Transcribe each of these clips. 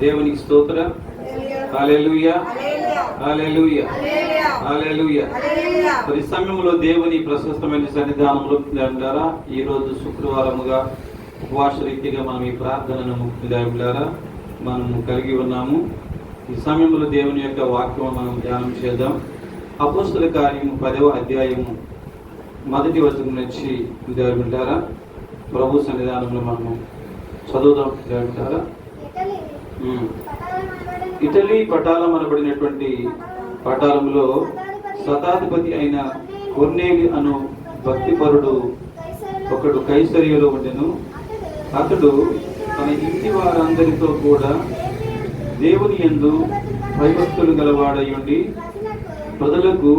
దేవునికి స్తోత్రం. హల్లెలూయా. హల్లెలూయా. హల్లెలూయా. మరి సమయంలో దేవుని ప్రశస్తమైన సన్నిధానంలో ద్వారా ఈ రోజు శుక్రవారముగా ఉపవాస రీతిగా మనం ఈ ప్రార్థనను ముక్తిదారులారా మనం కలిగి ఉన్నాము. ఈ సమయంలో దేవుని యొక్క వాక్యం మనం ధ్యానం చేద్దాం. అపోస్తుల కార్యము పదవ అధ్యాయము మొదటి వచనం నుంచి విద్యార్థులారా ప్రభు సన్నిధానంలో మనము చదువుదాం. విద్యార్థులారా ఇటలీ పటాలం అనబడినటువంటి పటాలంలో శతాధిపతి అయిన కొర్నేలి అను భక్తిపరుడు ఒకడు కైసరిలో ఉండెను. అతడు తన ఇంటి వారందరితో కూడా దేవుని ఎందు భయభక్తులు గలవాడై ఉండి ప్రజలకు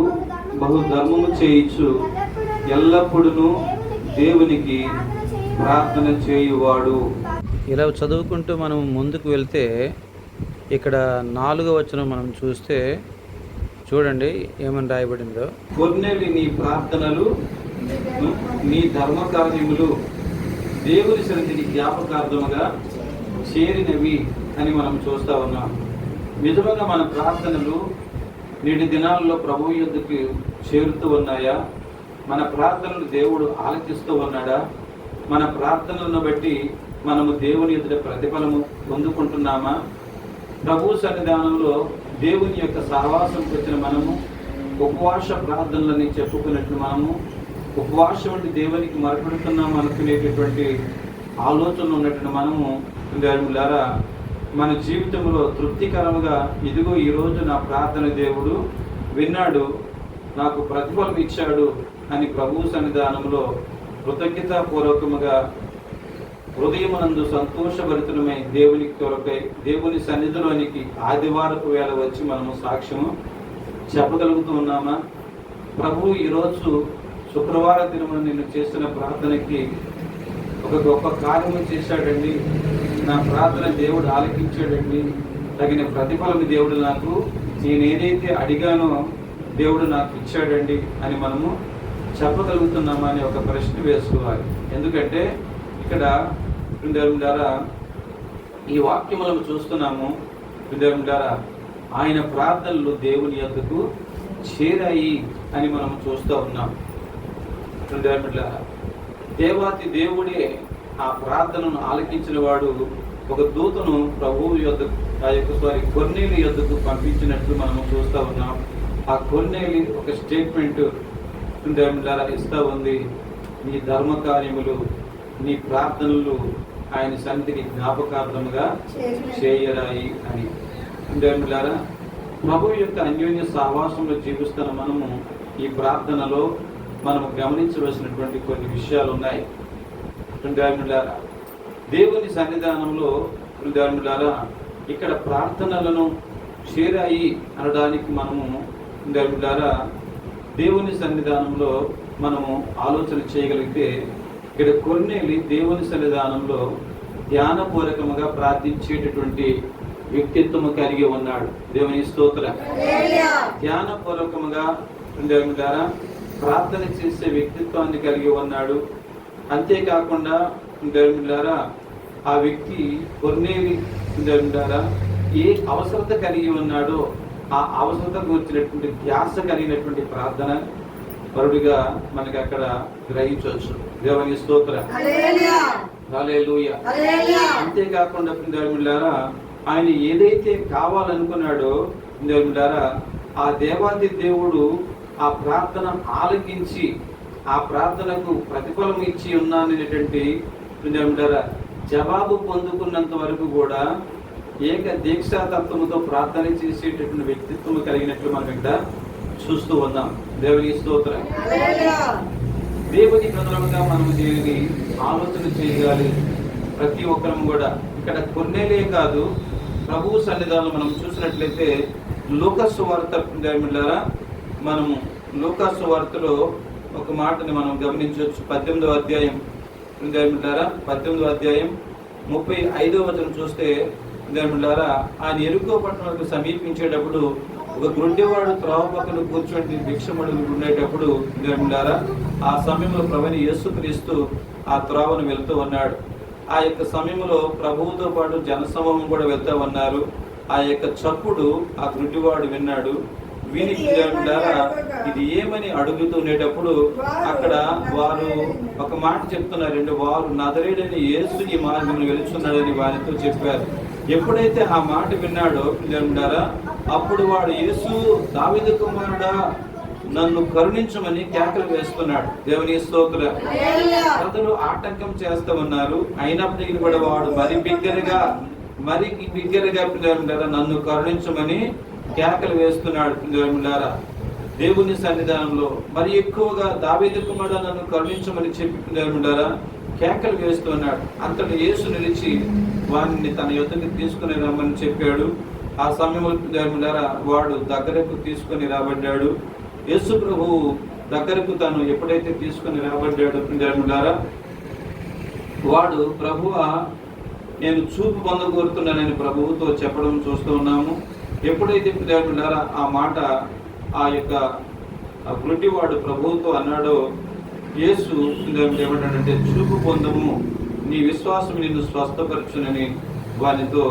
బహు ధర్మము చేయించు ఎల్లప్పుడూ దేవునికి ప్రార్థన చేయువాడు. ఇలా చదువుకుంటూ మనం ముందుకు వెళ్తే ఇక్కడ నాలుగో వచ్చిన మనం చూస్తే చూడండి ఏమని రాయబడిందో. కొన్నేవి నీ ప్రార్థనలు నీ ధర్మ కార్యములు దేవుని సన్నిధిని జ్ఞాపకార్థముగా చేరినవి అని మనం చూస్తా ఉన్నాం. నిజంగా మన ప్రార్థనలు నేటి దినాల్లో ప్రభు యుద్ధకి చేరుతూ ఉన్నాయా? మన ప్రార్థనలు దేవుడు ఆలకిస్తూ ఉన్నాడా? మన ప్రార్థనలను బట్టి మనము దేవుని ఎదుట ప్రతిఫలము పొందుకుంటున్నామా? ప్రభు సన్నిధానంలో దేవుని యొక్క సహవాసంకి వచ్చిన మనము ఉపవాస ప్రార్థనలని చెప్పుకున్నట్లు మనము ఉపవాసం వంటి దేవునికి మరపెడుతున్నాం అనుకునేటటువంటి ఆలోచన ఉన్నటువంటి మనము దేవులారా మన జీవితంలో తృప్తికరంగా ఇదిగో ఈరోజు నా ప్రార్థన దేవుడు విన్నాడు నాకు ప్రతిఫలం ఇచ్చాడు అని ప్రభు సన్నిధానంలో కృతజ్ఞతాపూర్వకముగా హృదయమునందు సంతోషభరితమై దేవునికి కొరకై దేవుని సన్నిధిలోనికి ఆదివారపు వేళ వచ్చి మనము సాక్ష్యము చెప్పగలుగుతూ ఉన్నామా? ప్రభు ఈరోజు శుక్రవార దినమున నేను చేసిన ప్రార్థనకి ఒక గొప్ప కార్యము చేశాడండి. నా ప్రార్థన దేవుడు ఆలకించాడండి. తగిన ప్రతిఫలం దేవుడు నాకు నేను ఏదైతే అడిగానో దేవుడు నాకు ఇచ్చాడండి అని మనము చెప్పగలుగుతున్నామా అని ఒక ప్రశ్న వేసుకోవాలి. ఎందుకంటే ఇక్కడ ద్వారా ఈ వాక్యములను చూస్తున్నాము. బృందారం ద్వారా ఆయన ప్రార్థనలు దేవుని యొక్కకు చేరాయి అని మనం చూస్తూ ఉన్నాం. బృందారం ద్వారా దేవాతి దేవుడే ఆ ప్రార్థనను ఆలకించిన వాడు ఒక దూతను ప్రభువు యొద్ద ఆ యొక్క సారీ కొన్నేలి యొద్దకు పంపించినట్లు మనము చూస్తూ ఉన్నాం. ఆ కొన్నేలి ఒక స్టేట్మెంట్ ద్వారా ఇస్తూ ఉంది. నీ ధర్మ కార్యములు నీ ప్రార్థనలు ఆయన సన్నిధికి జ్ఞాపకార్థముగా చేయరాయి అని. దేవులారా ప్రభు యొక్క అన్యోన్య సహవాసంలో జీవిస్తున్న మనము ఈ ప్రార్థనలో మనము గమనించవలసినటువంటి కొన్ని విషయాలు ఉన్నాయి దేవులారా దేవుని సన్నిధానంలో దేవులారా ఇక్కడ ప్రార్థనలను చేరాయి అనడానికి మనము దేవులారా దేవుని సన్నిధానంలో మనము ఆలోచన చేయగలిగితే ఇక్కడ కొన్నేలి దేవుని సన్నిధానంలో ధ్యానపూర్వకముగా ప్రార్థించేటటువంటి వ్యక్తిత్వము కలిగి ఉన్నాడు. దేవుని స్తోత్ర. ధ్యానపూర్వకముగా దేవుని ద్వారా ప్రార్థన చేసే వ్యక్తిత్వాన్ని కలిగి ఉన్నాడు. అంతేకాకుండా దేవుని ద్వారా ఆ వ్యక్తి కొన్నేలి దేవుని ద్వారా ఏ అవసరత కలిగి ఉన్నాడో ఆ అవసరతకు వచ్చినటువంటి ధ్యాస కలిగినటువంటి ప్రార్థన పరుడిగా మనకి అక్కడ గ్రహించవచ్చు. దేవుని స్తోత్ర. అంతేకాకుండా దేవులారా ఆయన ఏదైతే కావాలనుకున్నాడో దేవులారా ఆ దేవాది దేవుడు ఆ ప్రార్థన ఆలకించి ఆ ప్రార్థనకు ప్రతిఫలం ఇచ్చి ఉన్నాననేటువంటి దేవులారా జవాబు పొందుకున్నంత వరకు కూడా ఏక దీక్షాతత్వముతో ప్రార్థన చేసేటటువంటి వ్యక్తిత్వం కలిగినట్లు మనం ఇక్కడ చూస్తూ ఉన్నాం. దేవుని స్తోత్రం. దేవుని ప్రధానంగా మనం ఆలోచన చేయాలి. ప్రతి ఒక్కరం కూడా. ఇక్కడ కొన్నేలే కాదు ప్రభు సన్నిధానం మనం చూసినట్లయితే లూకస్ వార్త దేవులారా మనము లూకస్ వార్తలో ఒక మాటని మనం గమనించవచ్చు. పద్దెనిమిదవ అధ్యాయం దేవులారా పద్దెనిమిదవ అధ్యాయం ముప్పై ఐదవ వచనం చూస్తే దేవులారా ఆయన ఎరుకో పట్టణాలకు సమీపించేటప్పుడు ఒక గుండెవాడు త్రోవ పక్కన కూర్చొని భిక్షముడు ఉండేటప్పుడు దేవులారా ఆ సమయంలో ప్రభుని యేసుక్రీస్తు ఆ త్రోవను వెళ్తూ ఉన్నాడు. ఆ యొక్క సమయంలో ప్రభువుతో పాటు జనసమూహం కూడా వెళ్తా ఉన్నారు. ఆ యొక్క చప్పుడు ఆ గుడ్డివాడు విన్నాడు. విని ఇది ఏమని అడుగుతుండేటప్పుడు అక్కడ వారు ఒక మాట చెప్తున్నారండి వారు నదరేడని యేసు ఈ మార్గంలో వెలుచున్నాడని వారితో చెప్పారు. ఎప్పుడైతే ఆ మాట విన్నాడో పిల్లలారా అప్పుడు వాడు యేసు దావిదు కుమారుడా నన్ను కరుణించమని కేకలు వేస్తున్నాడు. దేవుని స్తోత్ర. ప్రజలు ఆటంకం చేస్తూ ఉన్నారు. అయినప్పటికీ కూడా వాడు మరి బిగ్గరగా మరి బిగ్గరగా పిల్లలారా నన్ను కరుణించమని కేకలు వేస్తున్నాడు పిల్లలారా దేవుని సన్నిధానంలో మరి ఎక్కువగా దావీదు కుమారుడు నన్ను కరుణించమని చెప్పి పిల్లలారా కేకలు వేస్తున్నాడు. అంతటి యేసు నిలిచి వారిని తన యొద్దకు తీసుకుని రమ్మని చెప్పాడు. ఆ సమయంలో వాడు దగ్గరకు తీసుకొని రాబడ్డాడు. యేసు ప్రభు దగ్గరకు తను ఎప్పుడైతే తీసుకొని రాబడ్డాడు పిల్లలారా వాడు ప్రభువ నేను చూపు పొందగోరుతున్నానని ప్రభువుతో చెప్పడం చూస్తూ ఉన్నాము. ఎప్పుడైతే పిల్లలారా ఆ మాట ఆ యొక్క ఆ ప్రభువుతో అన్నాడో యేసు ఏమంటాడంటే చూపు పొందము. నీ విశ్వాసం నిన్ను స్వస్థపరచునని వానితో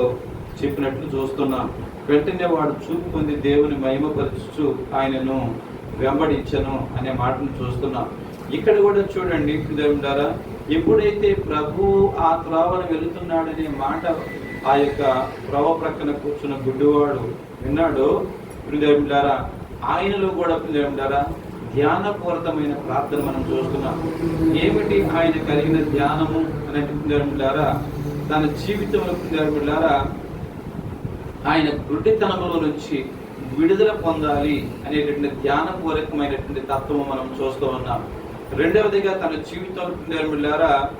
చెప్పినట్లు చూస్తున్నాం వెంటనే వాడు చూపు పొంది దేవుని మహిమపరచు ఆయనను వెంబడించను అనే మాటను చూస్తున్నాం. ఇక్కడ కూడా చూడండి పిల్లలారా ఎప్పుడైతే ప్రభు ఆ త్రోవను వెళుతున్నాడనే మాట ఆ యొక్క త్రోవ ప్రక్కన కూర్చున్న గుడ్డివాడు విన్నాడో? పిల్లలారా ఆయనలో కూడా ఉండారా ధ్యానపూరితమైన ప్రార్థన మనం చూస్తున్నాం. ఏమిటి ఆయన కలిగిన ధ్యానము అనే పిల్లలారా తన జీవితంలో పిల్లలారా ఆయన గుడ్డితనములో నుంచి విడుదల పొందాలి అనేటువంటి ధ్యానపూర్వకమైనటువంటి తత్వం మనం చూస్తూ ఉన్నాం. రెండవదిగా తన జీవితం పిల్లలారా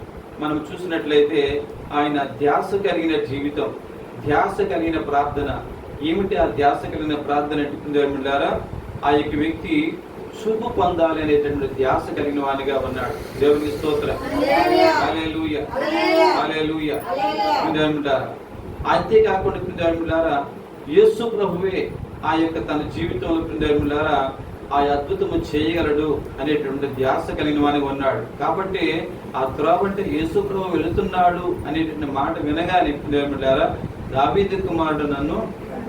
మనం చూసినట్లయితే ఆయన ధ్యాస కలిగిన జీవితం ధ్యాస కలిగిన ప్రార్థన. ఏమిటి ఆ ధ్యాస కలిగిన ప్రార్థన పిల్లలారా ఆ యొక్క వ్యక్తి చూపు పొందాలి అనేటువంటి ధ్యాస కలిగిన వానిగా ఉన్నాడు. దేవుని స్తోత్రం. అంతేకాకుండా యేసు ప్రభువే ఆ యొక్క తన జీవితంలో పిల్లలారా ఆ అద్భుతము చేయగలడు అనేటువంటి ధ్యాస కలిగిన వానిగా ఉన్నాడు. కాబట్టి ఆ త్రోవ అంటే వెళుతున్నాడు అనేటువంటి మాట వినగానే పిల్లలారా దావీదు కుమారుడు నన్ను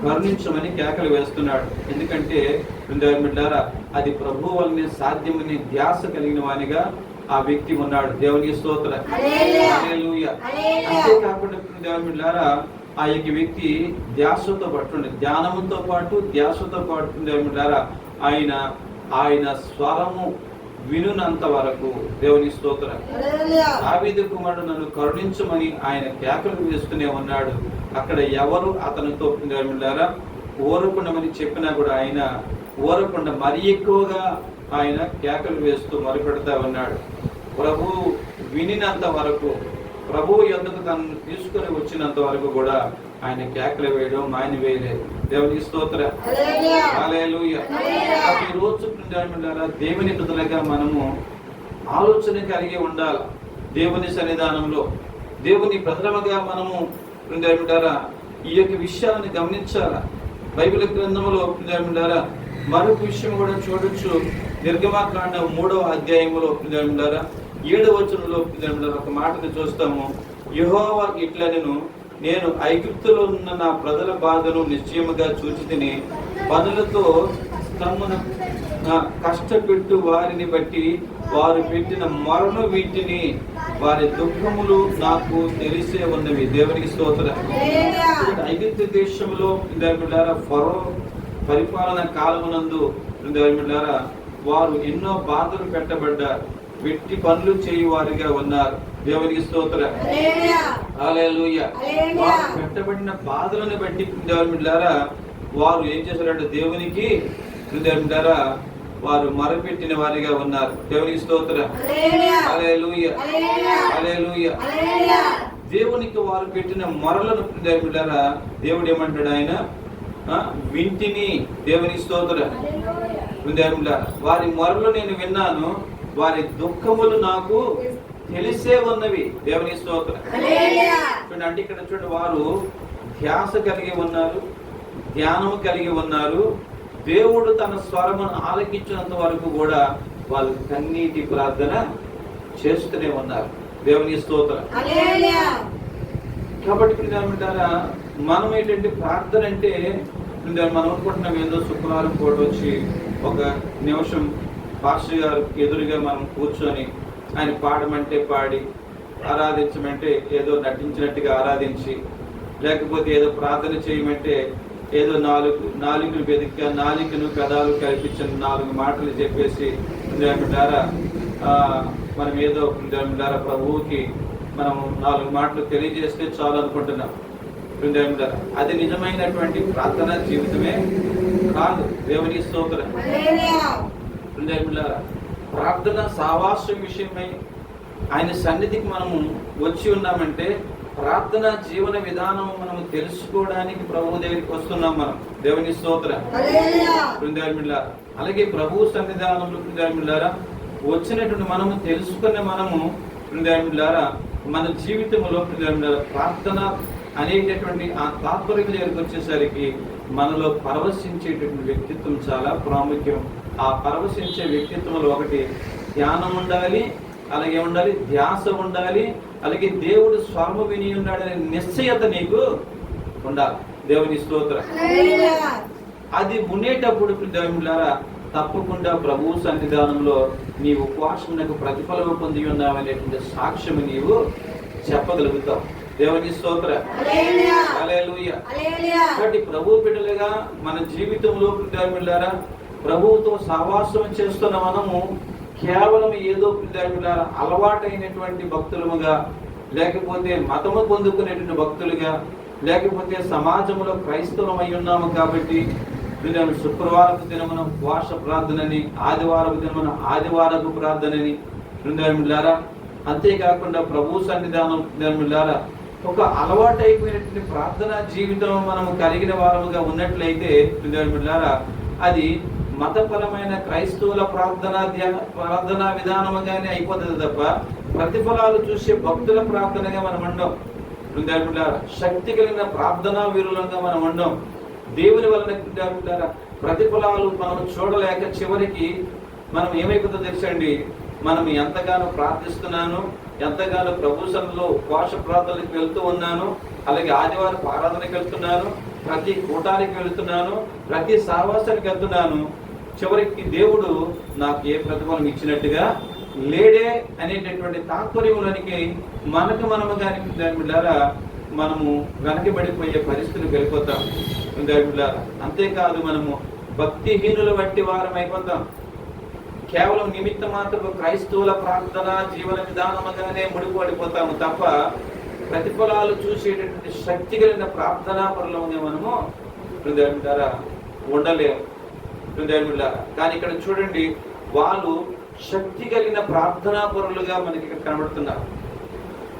కరుణించమని కేకలు వేస్తున్నాడు. ఎందుకంటే పిల్లలారా అది ప్రభు వల్లనే సాధ్యమని ధ్యాస కలిగిన వానిగా ఆ వ్యక్తి ఉన్నాడు. దేవుని స్తోత్ర. అంతేకాకుండా దేవులారా ఆ యొక్క వ్యక్తి ధ్యాసతో పట్టుండే ధ్యానముతో పాటు ధ్యాసతో పాటు దేవులారా ఆయన ఆయన స్వరము వినునంత వరకు దేవుని స్తోత్ర. దావీదు కుమారుడు నన్ను కరుణించమని ఆయన కేకలు వేస్తూనే ఉన్నాడు. అక్కడ ఎవరు అతనితో దేవులారా ఓరకుండమని చెప్పినా కూడా ఆయన ఓరకుండ మరి ఎక్కువగా ఆయన కేకలు వేస్తూ మొరపెడతా ఉన్నాడు. ప్రభు వినినంత వరకు ప్రభు ఎందుకు తనను తీసుకొని వచ్చినంత వరకు కూడా ఆయన కేకలు వేయడం మాయన వేయలేదు. దేవునికి స్తోత్ర. రోజు దేవుని ప్రజలుగా మనము ఆలోచన కలిగి ఉండాలి. దేవుని సన్నిధానంలో దేవుని ప్రజలముగా మనము ప్రియులారా, ఈ యొక్క విషయాలను గమనించాలా. బైబిల్ గ్రంథంలో ప్రియులారా, మరొక విషయం కూడా చూడొచ్చు. నిర్గమాకాండ మూడవ అధ్యాయములో ప్రియులారా, ఏడవ వచనంలో ఒక మాటను చూస్తాము. యెహోవా ఇట్లనెను నేను ఐగుప్తులో ఉన్న నా ప్రజల బాధను నిశ్చయముగా చూచి తిని పనులతో తమ్మున నా కష్టపెట్టు వారిని బట్టి వారు పెట్టిన మరణ వీటిని వారి దుఃఖములు నాకు తెలిసే ఉన్నవి. దేవునికి స్తోత్ర. ఐగుప్తు దేశంలో ఫరో పరిపాలన కాలమునందు వారు ఎన్నో బాధలు పెట్టబడ్డారు. వెట్టి పనులు చేయువారిగా ఉన్నారు. దేవునికి స్తోత్ర. వారు పెట్టబడిన బాధలను బట్టి పిల్లలారా వారు ఏం చేశారంటే దేవునికి పిల్లలారా వారు మరపెట్టిన వారిగా ఉన్నారు. దేవునికి స్తోత్ర. దేవునికి వారు పెట్టిన మొరలను పిల్లలారా దేవుడు ఏమంటాడు ఆయన? వింటిని. దేవునికి స్తోత్ర. వారి మొరలు నేను విన్నాను. వారి దుఃఖములు నాకు తెలిసే ఉన్నవి. దేవుని స్తోత్రం. చూడండి అంటే ఇక్కడ చూడండి వారు ధ్యాస కలిగి ఉన్నారు ధ్యానము కలిగి ఉన్నారు. దేవుడు తన స్వరమును ఆలకించినంత వరకు కూడా వాళ్ళు కన్నీటి ప్రార్థన చేస్తూనే ఉన్నారు. దేవుని స్తోత్రం. కాబట్టి ఇప్పుడు ఏమంటారా మనం ఏంటంటే ప్రార్థన అంటే మనం అనుకుంటున్నాం ఏదో శుక్రవారం పూట వచ్చి ఒక నిమిషం పాస్టర్ గారు ఎదురుగా మనం కూర్చొని ఆయన పాడమంటే పాడి ఆరాధించమంటే ఏదో నటించినట్టుగా ఆరాధించి లేకపోతే ఏదో ప్రార్థన చేయమంటే ఏదో నాలుగు నాలుగును వెతిక నాలుగును పెదాలు కల్పించిన నాలుగు మాటలు చెప్పేసి ఏమంటారా మనం ఏదో దారా ప్రభువుకి మనం నాలుగు మాటలు తెలియజేస్తే చాలు అనుకుంటున్నాం. ఏమంటారా అది నిజమైనటువంటి ప్రార్థన జీవితమే కాదు. దేవుని స్తోత్రం. ప్రియులారా, ప్రార్థన సావాసం విషయమై ఆయన సన్నిధికి మనము వచ్చి ఉన్నామంటే ప్రార్థన జీవన విధానం మనం తెలుసుకోవడానికి ప్రభు దగ్గరికి వస్తున్నాం మనం. దేవుని స్తోత్ర. బృందామిళ్ళారా అలాగే ప్రభు సన్నిధానంలో బృందామిళ్ళారా వచ్చినటువంటి మనము తెలుసుకున్న మనము బృందామిళ్ళారా మన జీవితంలో బృందామిళ్ళారా ప్రార్థన అనేటటువంటి ఆ తాత్పర్యం దగ్గరికి వచ్చేసరికి మనలో పరవశించేటటువంటి వ్యక్తిత్వం చాలా ప్రాముఖ్యం. ఆ పరవశించే వ్యక్తిత్వంలో ఒకటి ధ్యానం ఉండాలి అలాగే ఉండాలి ధ్యాస ఉండాలి అలాగే దేవుడు స్వర్మ విని ఉన్నాడనే నిశ్చయత నీకు ఉండాలి. దేవుని స్తోత్రం. అది ఉండేటప్పుడు దేవులారా తప్పకుండా ప్రభు సన్నిధానంలో నీ ఉపవాసమునకు ప్రతిఫలం పొంది ఉన్నావనేటువంటి సాక్ష్యం నీవు చెప్పగలుగుతావు. దేవుని స్తోత్ర. కాబట్టి ప్రభు బిడ్డలుగా మన జీవితంలో పిల్లారా ప్రభువుతో సహవాసం చేస్తున్న మనము కేవలం ఏదో లేకుండా అలవాటైనటువంటి భక్తులముగా లేకపోతే మతము పొందుకునేటువంటి భక్తులుగా లేకపోతే సమాజంలో క్రైస్తవం అయి ఉన్నాము కాబట్టి పిల్లలు శుక్రవారపు దినమున ఉపవాస ప్రార్థనని ఆదివారపు దినమున ఆదివారపు ప్రార్థనని బృందామిళ్ళారా అంతేకాకుండా ప్రభు సన్నిధానం బృందామిళ్ళారా ఒక అలవాటైపోయినటువంటి ప్రార్థన జీవితం మనము కలిగిన వారముగా ఉన్నట్లయితే బృందామిళ్ళారా అది మతపరమైన క్రైస్తవుల ప్రార్థన ప్రార్థనా విధానంగానే విధానముగానే అయిపోతుంది తప్ప ప్రతిఫలాలు చూసే భక్తుల ప్రార్థనగా మనం ఉండం. బృందామిళ్ళారా శక్తి కలిగిన ప్రార్థనా వీరులంగా మనం ఉండం. దేవుని వలన బృందామిళ్ళారా ప్రతిఫలాలు మనం చూడలేక చివరికి మనం ఏమైపోతుందో తెలుసండి మనం ఎంతగానో ప్రార్థిస్తున్నాను ఎంతగానో ప్రభుత్వంలో సన్నిధిలో ఉపవాస ప్రార్థనలకు వెళ్తూ ఉన్నాను అలాగే ఆదివారం ఆరాధనకి వెళ్తున్నాను ప్రతి కూటానికి వెళ్తున్నాను ప్రతి సావాసానికి వెళ్తున్నాను చివరికి దేవుడు నాకు ఏ ప్రతిఫలం ఇచ్చినట్టుగా లేడే అనేటటువంటి తాత్పర్యంలోనికి మనకు మనము కానీ దాని ద్వారా మనము వెనకబడిపోయే పరిస్థితులు వెళ్ళిపోతాం. దాని ద్వారా అంతేకాదు మనము భక్తిహీనుల వంటి వారం అయిపోతాం కేవలం నిమిత్త మాత్రపు క్రైస్తవుల ప్రార్థన జీవన విధానముగానే ముడిపడిపోతాము తప్ప ప్రతిఫలాలు చూసేటటువంటి శక్తి కలిగిన ప్రార్థనా పరులముగా మనము హృదయం ద్వారా ఉండలేము. ద్వారా కానీ ఇక్కడ చూడండి వాళ్ళు శక్తి కలిగిన ప్రార్థనా పరులుగా మనకి ఇక్కడ కనబడుతున్నారు.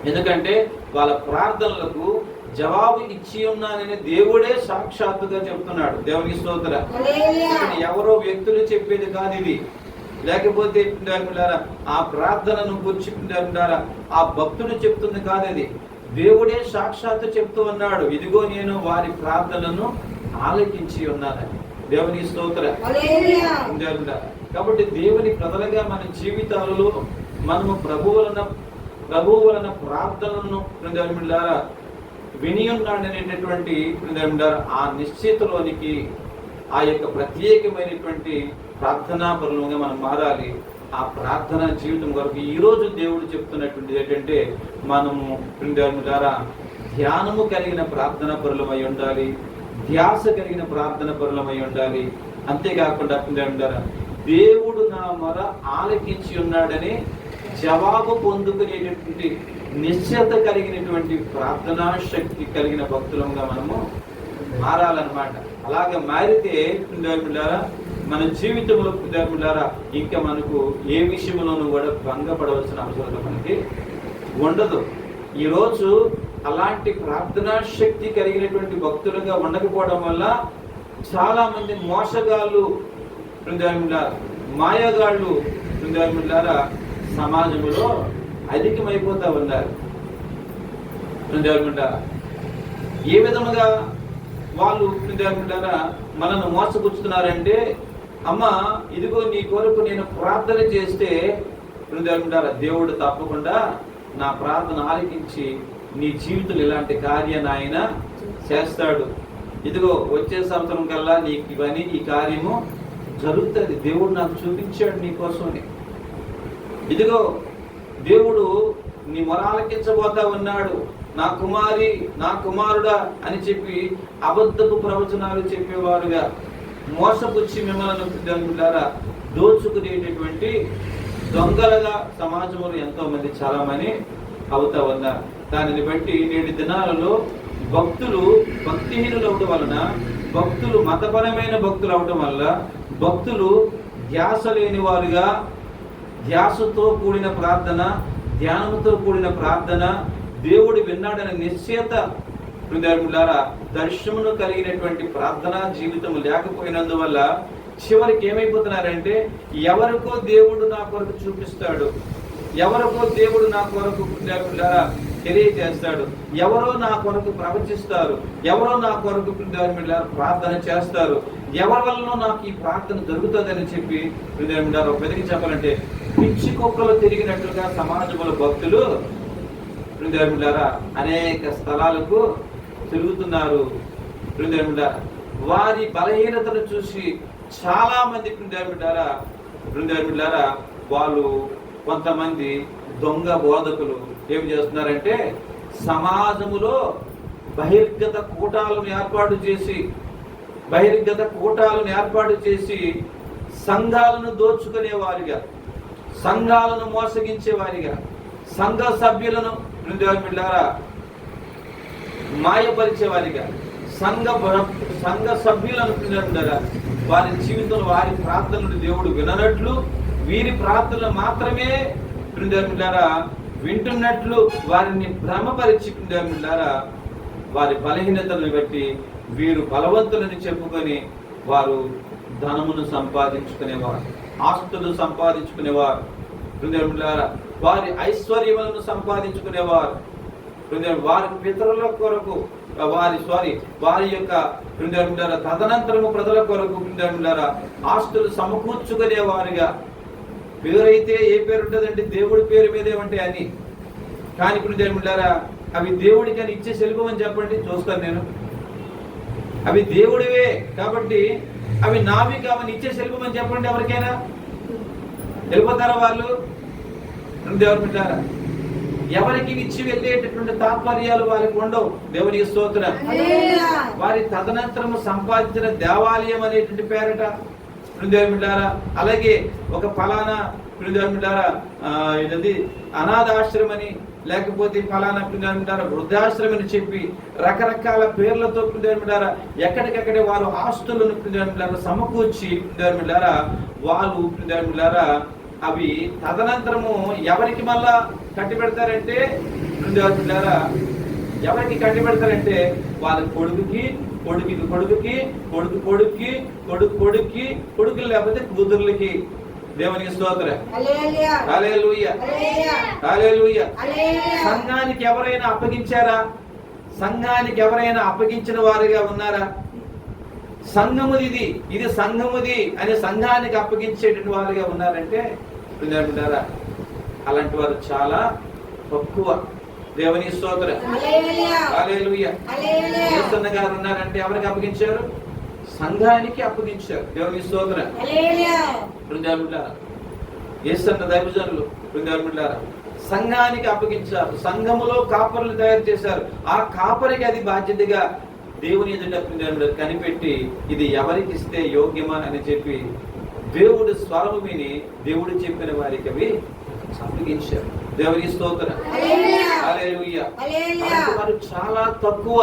ఎందుకంటే వాళ్ళ ప్రార్థనలకు జవాబు ఇచ్చి ఉన్నానని దేవుడే సాక్షాత్తుగా చెప్తున్నాడు. దేవునికి స్తోత్ర. ఎవరో వ్యక్తులు చెప్పేది కాదు ఇది. లేకపోతే పిల్లారా ఆ ప్రార్థనను గురించి ఆ భక్తుడు చెప్తుంది కాదు అది. దేవుడే సాక్షాత్తు చెప్తూ ఉన్నాడు. ఇదిగో నేను వారి ప్రార్థనను ఆలకించి ఉన్నానని. దేవుని స్తోత్ర. కాబట్టి దేవుని ప్రజలుగా మన జీవితాలలో మనము ప్రభు వలన ప్రభు వలన ప్రార్థనలను బృందామిళ్ళారా విని ఉన్నాడనేటటువంటి ఆ నిశ్చితలోనికి ఆ యొక్క ప్రత్యేకమైనటువంటి ప్రార్థనా పరులుగా మనం మారాలి. ఆ ప్రార్థన జీవితం కొరకు ఈ రోజు దేవుడు చెప్తున్నటువంటిది ఏంటంటే మనము బృందామిళ్ళారా ధ్యానము కలిగిన ప్రార్థన పరులమై ఉండాలి. ధ్యాస కలిగిన ప్రార్థన పరులమై ఉండాలి. అంతేకాకుండా పిల్లలంటారా దేవుడు నా మొర ఆలకించి ఉన్నాడని జవాబు పొందుకునేటటువంటి నిశ్చత కలిగినటువంటి ప్రార్థనా శక్తి కలిగిన భక్తులంగా మనము మారాలన్నమాట. అలాగే మారితే పిల్లలారా మన జీవితంలో పిల్లలారా ఇంకా మనకు ఏ విషయంలోనూ కూడా భంగపడవలసిన అవసరం మనకి ఉండదు. ఈరోజు అలాంటి ప్రార్థనా శక్తి కలిగినటువంటి భక్తులుగా ఉండకపోవడం వల్ల చాలా మంది మోసగాళ్ళు బృందామిళ్ళారా మాయగాళ్ళు బృందామిళ్ళారా సమాజంలో అధికమైపోతా ఉన్నారు. బృందామిళ్ళారా ఏ విధముగా వాళ్ళు బృందామిళ్ళారా మనల్ని మోసపుచ్చుతున్నారంటే అమ్మ ఇదిగో నీ కొరకు నేను ప్రార్థన చేస్తే బృందామిళ్ళారా దేవుడు తప్పకుండా నా ప్రార్థన ఆలకించి నీ జీవితంలో ఇలాంటి కార్యాన్ని ఆయన చేస్తాడు. ఇదిగో వచ్చే సంవత్సరం కల్లా నీకు ఇవన్నీ ఈ కార్యము జరుగుతుంది. దేవుడు నాకు చూపించాడు నీ కోసమని. ఇదిగో దేవుడు నీ మొరాలకించబోతా ఉన్నాడు. నా కుమారి నా కుమారుడా అని చెప్పి అబద్ధపు ప్రవచనాలు చెప్పేవారుగా మోసపుచ్చి మిమ్మల్ని దేవులారా దోచుకునేటటువంటి దొంగలుగా సమాజంలో ఎంతోమంది మంది అవుతా ఉన్నారు. దానిని బట్టి నేటి దినాలలో భక్తులు భక్తిహీనులు అవడం వలన భక్తులు మతపరమైన భక్తులు అవడం వల్ల భక్తులు ధ్యాస లేని వారుగా ధ్యాసతో కూడిన ప్రార్థన ధ్యానంతో కూడిన ప్రార్థన దేవుడు విన్నాడని నిశ్చేత హృదయములారా దర్శనమును కలిగినటువంటి ప్రార్థనా జీవితం లేకపోయినందువల్ల చివరికి ఏమైపోతున్నారంటే ఎవరికో దేవుడు నా కొరకు చూపిస్తాడు. ఎవరికో దేవుడు నా కొరకు హృదయములారా తెలియజేస్తాడు. ఎవరో నా కొరకు ప్రవచిస్తారు. ఎవరో నా కొరకు ప్రార్థన చేస్తారు. ఎవరి వలన నాకు ఈ ప్రార్థన జరుగుతుందని చెప్పి హృదయములారా వెతికి చెప్పాలంటే పిచ్చి కుక్కలు తిరిగినట్లుగా సమాజంలో భక్తులు హృదయములారా అనేక స్థలాలకు తిరుగుతున్నారు. హృదయములారా వారి బలహీనతను చూసి చాలా మంది హృదయములారా హృదయములారా వాళ్ళు కొంతమంది దొంగ బోధకులు ఏం చేస్తున్నారంటే సమాజములో బహిర్గత కూటాలను ఏర్పాటు చేసి బహిర్గత కూటాలను ఏర్పాటు చేసి సంఘాలను దోచుకునే వారిగా సంఘాలను మోసగించే వారిగా సంఘ సభ్యులను బృందారా మాయపరిచే వారిగా సంఘ సంఘ సభ్యులను బిడ్డారా వారి జీవితంలో వారి ప్రార్థనలు దేవుడు విననట్లు వీరి ప్రార్థనలు మాత్రమే బృందారా వింటున్నట్లు వారిని భ్రమపరిచి బిడ్డారా వారి బలహీనతలను బట్టి వీరు బలవంతులని చెప్పుకొని వారు ధనమును సంపాదించుకునేవారు ఆస్తులు సంపాదించుకునేవారు. హృదయములారా వారి ఐశ్వర్యములను సంపాదించుకునేవారు. హృదయం వారి పితరుల కొరకు వారి సారీ వారి యొక్క హృదయములారా తదనంతరము ప్రజల కొరకు హృదయములారా ఆస్తులు సమకూర్చుకునేవారుగా పేరైతే ఏ పేరు ఉంటుందంటే దేవుడి పేరు మీదే ఉంటాయి అని కానీ హృదయములారా అవి దేవుడికి అని ఇచ్చే సెల్వం అని చెప్పండి చూస్తాను నేను. అవి దేవుడివే కాబట్టి అవి నావి కావని ఇచ్చే సెల్వం అని చెప్పండి ఎవరికైనా? వెళ్ళిపోతారా వాళ్ళు? దేవుడు పెట్టారా? ఎవరికి ఇచ్చి వెళ్ళేటటువంటి తాత్పర్యాలు వారికి ఉండవు. దేవునికి స్తోత్రం. వారి తదనంతరము సంపాదించిన దేవాలయం అనేటువంటి పేరట బృందేమిటారా అలాగే ఒక ఫలానా బృందేమిటారా ఇది అనాథాశ్రమని లేకపోతే ఫలానా బృందేమిటారా వృద్ధాశ్రమని చెప్పి రకరకాల పేర్లతో బృందేమిటారా ఎక్కడికక్కడే వారు ఆస్తులను బృందేమిటారా సమకూర్చి బృందేమిటారా వాళ్ళు బృందేమిటారా అవి తదనంతరము ఎవరికి మళ్ళా కట్టి పెడతారంటే బృందేమిటారా ఎవరికి కట్టి పెడతారంటే వాళ్ళ కొడుకుకి కొడుకు కొడుకుకి కొడుకు కొడుక్కి కొడుకు కొడుక్కి కొడుకులు లేకపోతే కూతుర్లకి. దేవునికి స్తోత్రం. సంఘానికి ఎవరైనా అప్పగించారా? సంఘానికి ఎవరైనా అప్పగించిన వారుగా ఉన్నారా? సంఘముది ఇది. ఇది సంఘముది అనే సంఘానికి అప్పగించేటువంటి వారుగా ఉన్నారంటే అలాంటి వారు చాలా తక్కువ. దేవుని స్తోత్రం. గారు ఉన్నారంటే ఎవరికి అప్పగించారు? సంఘానికి అప్పగించారు. దేవుని స్తోత్రం. యేసన్న దైవజనులు బృందామిళ్ళారా సంఘానికి అప్పగించారు. సంఘములో కాపరులు తయారు చేశారు. ఆ కాపరికి అది బాధ్యతగా దేవుని ఎదుట కనిపెట్టి ఇది ఎవరికి ఇస్తే యోగ్యమా అని చెప్పి దేవుడు స్వరము విని దేవుడు చెప్పిన వారికి అవి అప్పగించారు. దేవుని స్తోత్రం. వారు చాలా తక్కువ.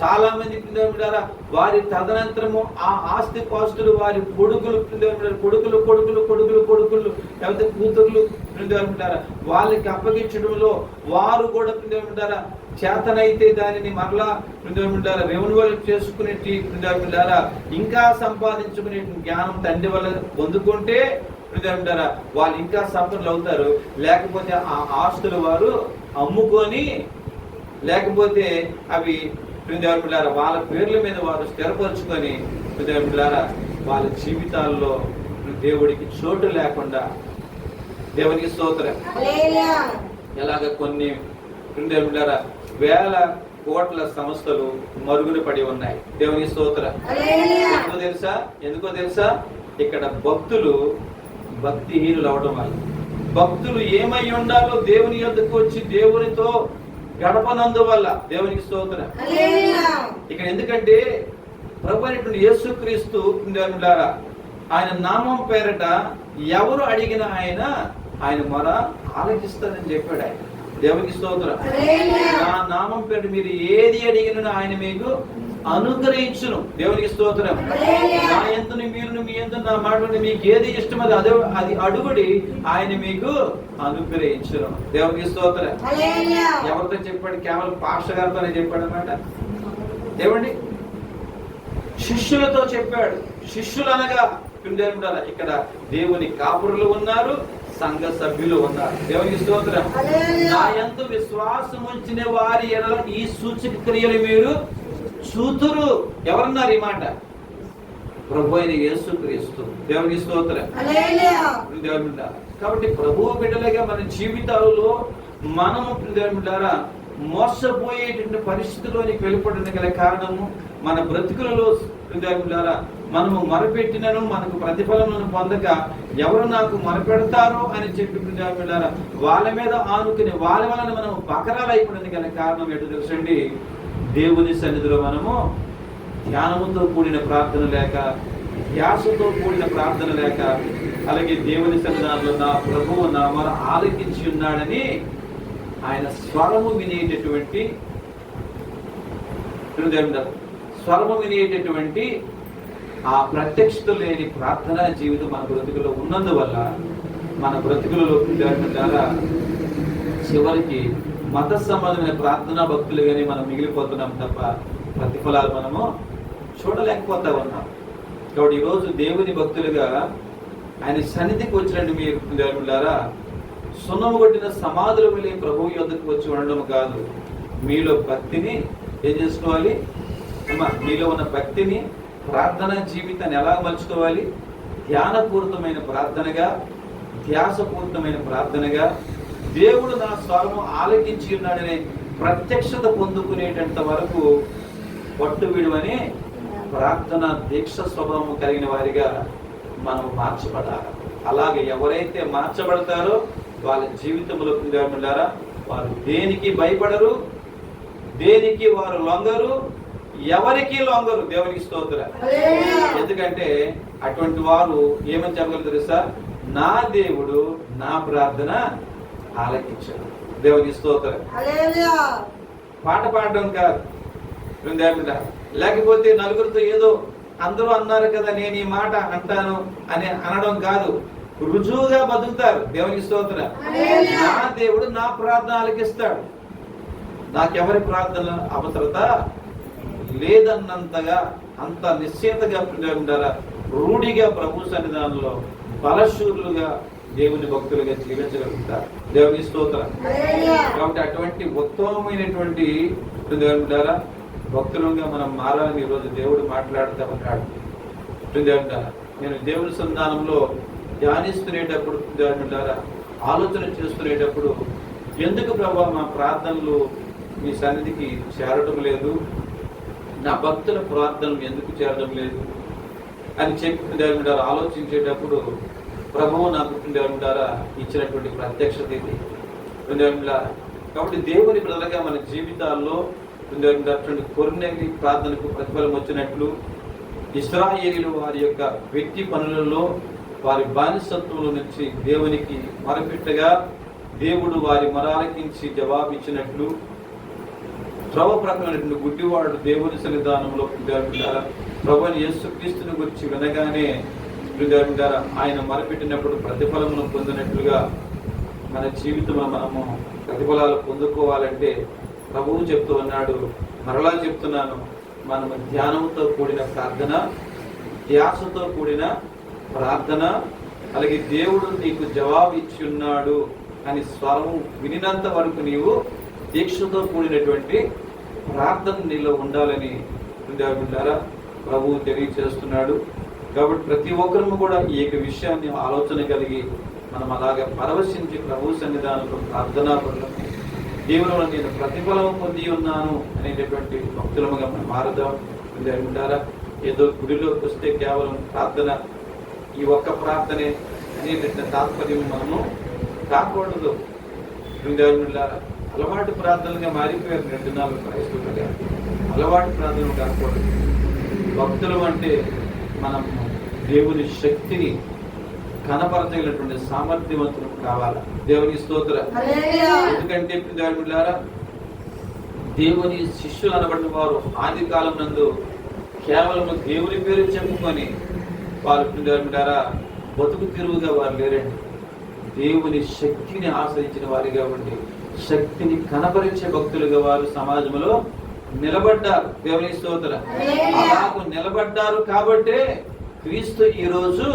చాలా మంది పిల్లలు వారి తదనంతరము ఆ ఆస్తి పాస్తులు వారి కొడుకులు పిల్లలు కొడుకులు కొడుకులు కొడుకులు కొడుకులు. లేకపోతే కూతుర్లు పిల్లలు వాళ్ళకి అప్పగించడంలో వారు కూడా పిల్లలు చేతనైతే దానిని మరలా పిల్లలు రెవెన్యూలు చేసుకునే పిల్లలు ఇంకా సంపాదించుకునే జ్ఞానం తండ్రి వల్ల పొందుకుంటే పిల్లలు వాళ్ళు ఇంకా సంపన్నులు అవుతారు. లేకపోతే ఆ ఆస్తులు వారు అమ్ముకొని లేకపోతే అవి పిల్లల వాళ్ళ పేర్ల మీద వారు స్థిరపరుచుకొని పిల్లల వాళ్ళ జీవితాల్లో దేవుడికి చోటు లేకుండా దేవునికి స్తోత్రం. ఎలాగ కొన్ని ఉండేమిటారా వేల కోట్ల సంస్థలు మరుగున పడి ఉన్నాయి. దేవుని స్తోత్ర. ఎందుకో తెలుసా? ఎందుకో తెలుసా? ఇక్కడ భక్తులు భక్తిహీనులు అవడం వల్ల. భక్తులు ఏమై ఉండాలో దేవుని యొద్దకు వచ్చి దేవునితో గడపనందు వల్ల దేవునికి స్తోత్రం. ఇక్కడ ఎందుకంటే ప్రభు అయినటువంటి యేసుక్రీస్తు ఆయన నామం పేరట ఎవరు అడిగిన ఆయన ఆయన మొర ఆలోచిస్తానని చెప్పాడు ఆయన. దేవునికి స్తోత్రం. నా నామం పేరు మీరు ఏది అడిగిన ఆయన మీకు అనుగ్రహించును. దేవునికి స్తోత్రం. నా ఎంతని మీరు మీ ఎంత నా మాట నుండి మీకు ఏది ఇష్టం అది అదే అది అడుగుడి ఆయన మీకు అనుగ్రహించును. దేవునికి స్తోత్రం. ఎవరితో చెప్పాడు? కేవలం పాస్టర్ గారితోనే చెప్పాడు అనమాట ఏమండి? శిష్యులతో చెప్పాడు. శిష్యులు అనగా పిండేమిటారా ఇక్కడ దేవుని కాపురులు ఉన్నారు సంఘ సభ్యులు ఉన్నారు. దేవునికి స్తోత్రం. నా యందు విశ్వాసం ఉంచిన వారి ఈ సూచక క్రియలు మీరు చూతురు ఎవరన్నారు ఈ మాట? ప్రభు అయిన యేసు క్రీస్తు. స్తోత్రం. దేవుని బిడ్డ. కాబట్టి ప్రభువు బిడ్డలుగా మన జీవితాలలో మనము దేవుని బిడ్డారా మోసపోయేటువంటి పరిస్థితిలోనికి వెళ్ళిపోవడానికి గల కారణము మన బ్రతుకులలో బిడ్డారా మనము మొరపెట్టినను మనకు ప్రతిఫలములను పొందక ఎవరు నాకు మొరపెడతారో అని చెప్పి బిడ్డారా వాళ్ళ మీద ఆనుకుని వాళ్ళ వలన మనం బకరాలు అయిపోవడానికి గల కారణం ఏంటో తెలుసండి? దేవుని సన్నిధిలో మనము ధ్యానముతో కూడిన ప్రార్థన లేక ధ్యాసతో కూడిన ప్రార్థన లేక అలాగే దేవుని సన్నిధానంలో నా ప్రభువు నా మన ఆలకించి ఉన్నాడని ఆయన స్వరము వినేటటువంటి స్వరము వినేటటువంటి ఆ ప్రత్యక్షత లేని ప్రార్థనా జీవితం మన బ్రతుకులో ఉన్నందువల్ల మన బ్రతుకులలో ద్వారా చివరికి మత సంబంధమైన ప్రార్థనా భక్తులుగానే మనం మిగిలిపోతున్నాం తప్ప ప్రతిఫలాలు మనము చూడలేకపోతా ఉన్నాం. కాబట్టి ఈరోజు దేవుని భక్తులుగా ఆయన సన్నిధికి వచ్చినట్టు మీరు దేవులారా సున్నము కొట్టిన సమాధులు వెళ్ళి ప్రభు యొద్దకు వచ్చి ఉండడం కాదు. మీలో భక్తిని ఏం చేసుకోవాలి? మీలో ఉన్న భక్తిని ప్రార్థన జీవితాన్ని ఎలా మలుచుకోవాలి? ధ్యానపూరితమైన ప్రార్థనగా ధ్యాసపూరితమైన ప్రార్థనగా దేవుడు నా స్వరము ఆలకించి ఉన్నాడనే ప్రత్యక్షత పొందుకునేటంత వరకు పట్టు విడువని ప్రార్థన దీక్ష స్వభావం కలిగిన వారిగా మనం మార్చబడాలి. అలాగే ఎవరైతే మార్చబడతారో వాళ్ళ జీవితంలో పిల్లలారా వారు దేనికి భయపడరు దేనికి వారు లొంగరు ఎవరికి లొంగరు? దేవునికి స్తోత్ర. ఎందుకంటే అటువంటి వారు ఏమని చెప్పగలరు తెలుసా నా దేవుడు నా ప్రార్థన ఆలకించాడు దేవునికి స్తోత్రం. పాట పాడడం కాదు. బృందామిట లేకపోతే నలుగురితో ఏదో అందరూ అన్నారు కదా నేను ఈ మాట అంటాను అని అనడం కాదు. రుజువుగా బతుకుతారు. దేవునికి స్తోత్ర. నా దేవుడు నా ప్రార్థన ఆలకిస్తాడు నాకెవరి ప్రార్థన అవసరత? లేదన్నంతగా అంత నిశ్చేతగా ఉండాలా? రూఢిగా ప్రభు సన్నిధానంలో బలశూరులుగా దేవుని భక్తులుగా జీవించగలుగుతారు. దేవుని స్తోత్రం. కాబట్టి అటువంటి ఉత్తమమైనటువంటి దేవుడారా భక్తులుగా మనం మారాలని ఈరోజు దేవుడు మాట్లాడుతూ ఉన్నాడు దేవుడారా నేను దేవుని సంధానంలో ధ్యానిస్తునేటప్పుడు దేవుడారా ఆలోచన చేస్తునేటప్పుడు ఎందుకు ప్రభా మా ప్రార్థనలు మీ సన్నిధికి చేరటం లేదు? నా భక్తుల ప్రార్థనలు ఎందుకు చేరడం లేదు? అని చెప్పి దేవుని ఆలోచించేటప్పుడు ప్రభువు నాకు దేవుని ద్వారా ఇచ్చినటువంటి ప్రత్యక్షత ఇది. కాబట్టి దేవుని ప్రజలుగా మన జీవితాల్లో దేవుని అటువంటి కొరినగి ప్రార్థనకు ప్రతిఫలం వచ్చినట్లు ఇస్రాయేలీలు వారి యొక్క వ్యక్తి పనులలో వారి బానిసత్వంలో నుంచి దేవునికి మరపెట్టగా దేవుడు వారి మరాలకించి జవాబిచ్చినట్లు ద్రవ ప్రకమైనటువంటి గుడ్డివాడు దేవుని సన్నిధానంలో పిలుదారు ప్రభుని యేసుక్రీస్తుని గురించి వినగానే పిలుదారు ఆయన మరపెట్టినప్పుడు ప్రతిఫలమును పొందినట్లుగా మన జీవితంలో మనము ప్రతిఫలాలు పొందుకోవాలంటే ప్రభువు చెప్తూ ఉన్నాడు. మరలా చెప్తున్నాను మనము ధ్యానంతో కూడిన ప్రార్థన ధ్యాసతో కూడిన ప్రార్థన అలాగే దేవుడు నీకు జవాబు ఇచ్చి ఉన్నాడు అని స్వరం వినినంత వరకు నీవు దీక్షతో కూడినటువంటి ప్రార్థన నీలో ఉండాలని విద్యార్థులారా ప్రభువు తెలియచేస్తున్నాడు. కాబట్టి ప్రతి ఒక్కరూ కూడా ఈ యొక్క విషయాన్ని ఆలోచన కలిగి మనం అలాగే పరవశించి ప్రభు సన్నిధానంలో ప్రార్థనా పడడం. దేవుని నేను ప్రతిఫలం పొంది ఉన్నాను అనేటటువంటి భక్తులముగా మనం మారుదాం ఇది ఏదో గుడిలోకి వస్తే కేవలం ప్రార్థన ఈ ఒక్క ప్రార్థనే అనేటటువంటి తాత్పర్యం మనము కాకూడదు బృందావనులారా అలవాటు ప్రార్థనలుగా మారిపోయారు రెండు నాలుగు క్రైస్తవులుగా. అలవాటు ప్రార్థనలు కాకూడదు. భక్తులు అంటే మనం దేవుని శక్తిని కనపరచగలిగినటువంటి సామర్థ్యవంతులు కావాలా? దేవుని స్తోత్ర. ఎందుకంటే దేవుని శిష్యులు అనబడిన వారు ఆది కాలం నందు కేవలం దేవుని పేరు చెప్పుకొని వారు బృందావనులారా బతుకు తిరుగుగా వారు లేరండి. దేవుని శక్తిని ఆశ్రయించిన వారిగా ఉండి శక్తిని కనపరిచే భక్తులుగా వారు సమాజంలో నిలబడ్డారు. దేవుని స్తోత్ర. అలాగ నిలబడ్డారు కాబట్టే క్రీస్తు ఈ రోజు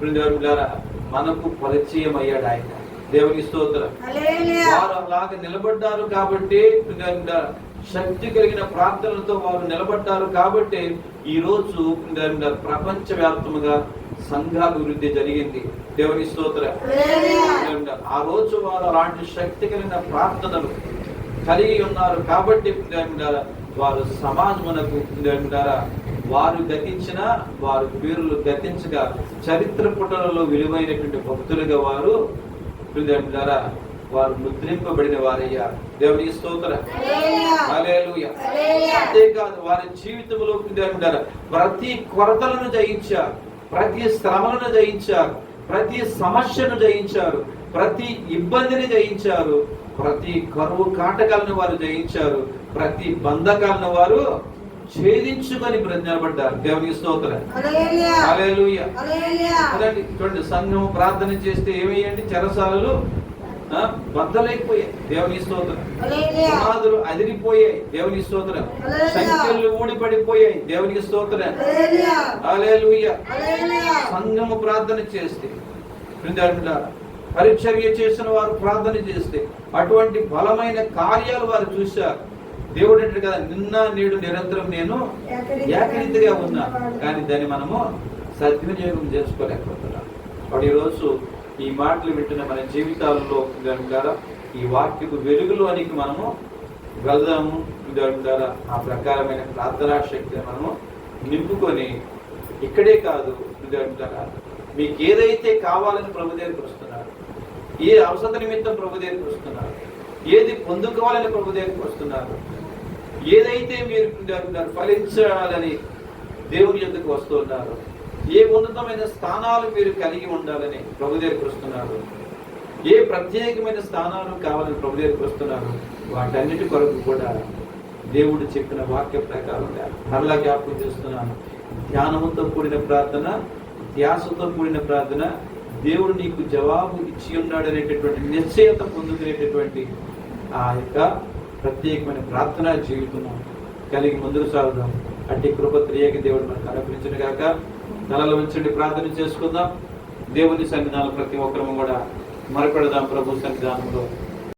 బృందావనులారా మనకు పరిచయం అయ్యాడు ఆయన. దేవుని స్తోత్ర. వారు అలాగ నిలబడ్డారు కాబట్టి శక్తి కలిగిన ప్రార్థనలతో వారు నిలబడ్డారు కాబట్టి ఈ రోజు ప్రపంచ వ్యాప్తముగా సంఘాభివృద్ధి జరిగింది. దేవుని స్తోత్ర. ఆ రోజు వారు అలాంటి శక్తి కలిగిన ప్రార్థనలు కలిగి ఉన్నారు కాబట్టి వారు సమాజమునకు వారు గతించిన వారు పేర్లు గతించగా చరిత్ర పుటలలో విలువైనటువంటి భక్తులుగా వారు ద్వారా వారు ముద్రింపబడిన వారయ్యారు దేవుని స్తోత్ర. అంతేకాదు వారి జీవితంలో ప్రతి కొరతలను జయించారు. ప్రతి శ్రమలను జయించారు. ప్రతి సమస్యను జయించారు. ప్రతి ఇబ్బందిని జయించారు ప్రతి కరువు కాటకాలను వారు జయించారు ప్రతి బంధకాలను వారు ఛేదించుకొని నిలబడ్డారు దేవుని స్తోత్రం. హల్లెలూయా. హల్లెలూయా. హల్లెలూయా. అదండి చూడండి సంఘం ప్రార్థన చేస్తే ఏమయ్యండి? చెరసాలలు ఆ, బద్దలైపోయాయి. దేవుని స్తోత్రం. పునాదులు అదిరిపోయాయి. దేవుని స్తోత్రం. సంఖ్యలు ఊడిపడిపోయాయి. దేవునికి స్తోత్రం. సంఘము ప్రార్థన చేస్తే. పరిచర్య చేసిన వారు? ప్రార్థన చేస్తే. అటువంటి బలమైన కార్యాలు వారు చూశారు. దేవుడు అంటే కదా నిన్న నేడు నిరంతరం నేను ఏకరీతిగా ఉన్నా. కానీ దాన్ని మనము సద్వినియోగం చేసుకోలేకపోతున్నాం. కాబట్టి ఈరోజు ఈ మాటలు వింటున్న మన జీవితాలలో ద్వారా ఈ వాక్యపు వెలుగులోనికి మనము వెళ్దాము. దాని ద్వారా ఆ ప్రకారమైన ప్రార్థనా శక్తిని మనము నింపుకొని ఇక్కడే కాదు దాని ద్వారా మీకు ఏదైతే కావాలని ప్రభు దగ్గరికి వస్తున్నారు ఏ అవసర నిమిత్తం ప్రభు దగ్గరికి వస్తున్నారు? ఏది పొందుకోవాలని ప్రభు దగ్గరికి వస్తున్నారు? ఏదైతే మీరు అంటున్నారు ఫలించాలని దేవుని ఎందుకు వస్తున్నారు ఏ ఉన్నతమైన స్థానాలు మీరు కలిగి ఉండాలని ప్రభు దగ్గరికి వస్తున్నారు? ఏ ప్రత్యేకమైన స్థానాలు కావాలని ప్రభు దగ్గరికి వస్తున్నారు? వాటన్నిటి కొరకు కూడా దేవుడు చెప్పిన వాక్య ప్రకారం మరలా జ్ఞాపకం చేస్తున్నాను. ధ్యానముతో కూడిన ప్రార్థన ధ్యాసతో కూడిన ప్రార్థన దేవుడు నీకు జవాబు ఇచ్చి ఉన్నాడు అనేటటువంటి నిశ్చయత పొందుకునేటటువంటి ఆ యొక్క ప్రత్యేకమైన ప్రార్థనా జీవితము కలిగి ముందుకు సాగుదాం. అట్టి కృప దేవుడు మనకు అనుగ్రహించిన గాక తలలో ఉంచండి ప్రార్థన చేసుకుందాం. దేవుని సన్నిధానం ప్రతి ఒక్కరము కూడా మరపెడదాం ప్రభు సన్నిధానంలో.